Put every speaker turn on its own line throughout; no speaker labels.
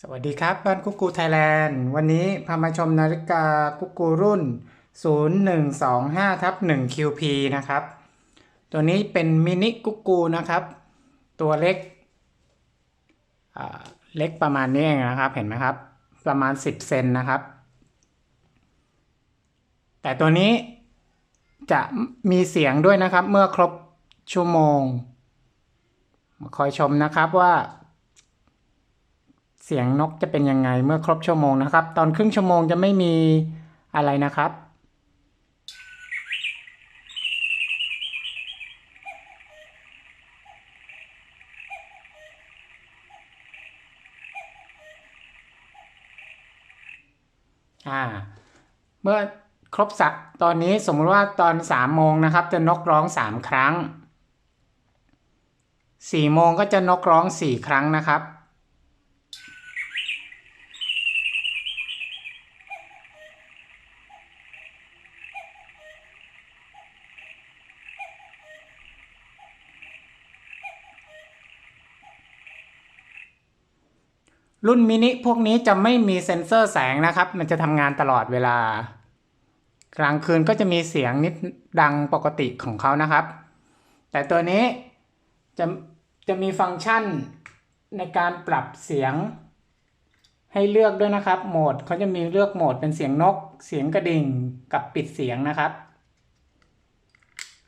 สวัสดีครับ บ้านกุ๊กกูไทยแลนด์วันนี้พามาชมนาฬิกากุ๊กกูรุ่น 0125ทับ 1 QP นะครับ ตัวนี้เป็นมินิกุ๊กกูนะครับ ตัวเล็กอ่าเล็กประมาณนี้เองนะครับ เห็นไหมครับ ประมาณ 10 เซนนะครับ แต่ตัวนี้จะมีเสียงด้วยนะครับ เมื่อครบชั่วโมง มาคอยชมนะครับว่า เสียงนกจะเป็นยังไงเมื่อครบชั่วโมงนะครับ ตอนครึ่งชั่วโมงจะไม่มีอะไรนะครับ อ่า เมื่อครบสักตอนนี้สมมติว่าตอนสามโมงนะครับ จะนกร้องสามครั้งสี่โมงก็จะนกร้องสี่ครั้งนะครับ รุ่นมินิพวกนี้จะไม่มีเซ็นเซอร์แสงนะครับ มันจะทำงานตลอดเวลา กลางคืนก็จะมีเสียงนิดดังปกติของเขานะครับ แต่ตัวนี้จะจะมีฟังก์ชันในการปรับเสียงให้เลือกด้วยนะครับ โหมดเขาจะมีเลือกโหมดเป็นเสียงนก เสียงกระดิ่งกับปิดเสียงนะครับ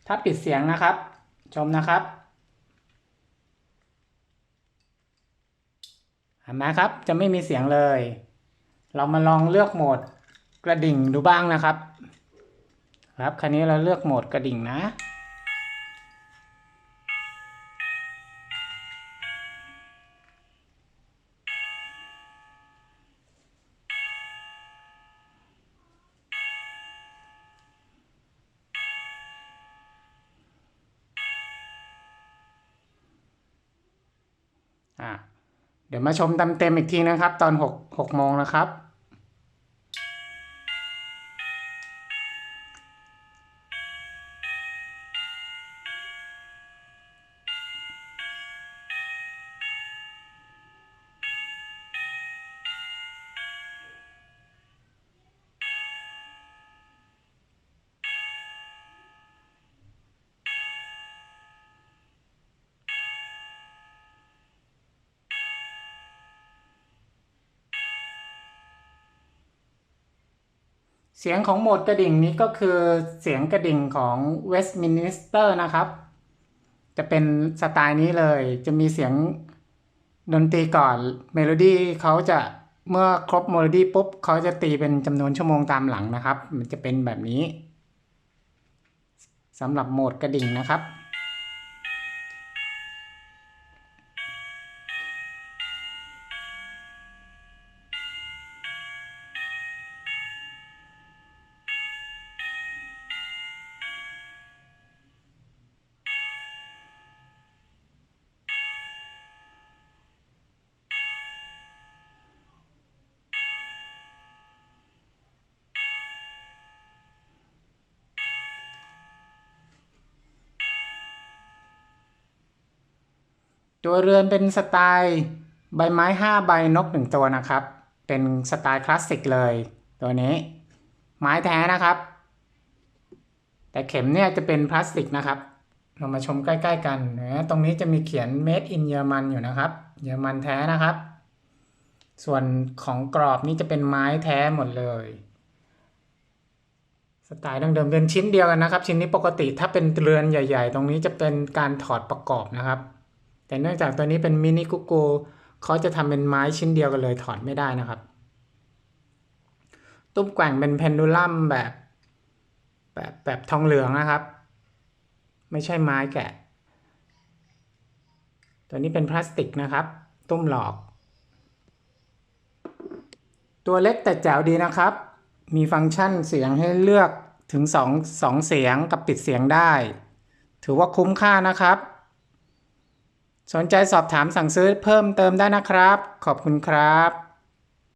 ถ้าปิดเสียงนะครับ ชมนะครับ ห็นไหมครับ จะไม่มีเสียงเลย เรามาลองเลือกโหมดกระดิ่งดูบ้างนะครับ ครับคันนี้เราเลือกโหมดกระดิ่งนะอ่า เดี๋ยวมาชมเต็มๆอีกทีนะครับ ตอน6 6โมงนะครับ เสียงของโหมดกระดิ่งนี้ก็คือเสียงกระดิ่งของเวสต์มินิสเตอร์นะครับ จะเป็นสไตล์นี้เลย จะมีเสียงดนตรีก่อนเมโลดี้เขาจะเมื่อครบเมโลดี้ปุ๊บเขาจะตีเป็นจำนวนชั่วโมงตามหลังนะครับ มันจะเป็นแบบนี้สำหรับโหมดกระดิ่งนะครับ ตัวเรือนเป็นสไตล์ใบไม้ 5 ใบนก 1 ตัวนะครับ เป็นสไตล์คลาสสิกเลย ตัวนี้ ไม้แท้นะครับ แต่เข็มเนี่ยจะเป็นพลาสติกนะครับ เรามาชมใกล้ๆกันนะตรงนี้จะมีเขียน made in เยอรมันอยู่นะครับ เยอรมันแท้นะครับ ส่วนของกรอบนี้จะเป็นไม้แท้หมดเลยสไตล์ดังเดิมเป็นชิ้นเดียวกันนะครับ ชิ้นนี้ปกติถ้าเป็นเรือนใหญ่ ๆ ตรงนี้จะเป็นการถอดประกอบนะครับ แต่เนื่องจากตัวนี้เป็นมินิกุ๊กกูเขาจะทำเป็นไม้ชิ้นเดียวกันเลยถอดไม่ได้นะครับ ตุ้มแกว่งเป็นเพนดูลัมแบบแบบแบบทองเหลืองนะครับ ไม่ใช่ไม้แกะ ตัวนี้เป็นพลาสติกนะครับ ตุ้มหลอก ตัวเล็กแต่แจ๋วดีนะครับ มีฟังก์ชันเสียงให้เลือกถึง2 2เสียงกับปิดเสียงได้ ถือว่าคุ้มค่านะครับ สนใจสอบถามสั่งซื้อเพิ่มเติมได้นะครับ ขอบคุณครับ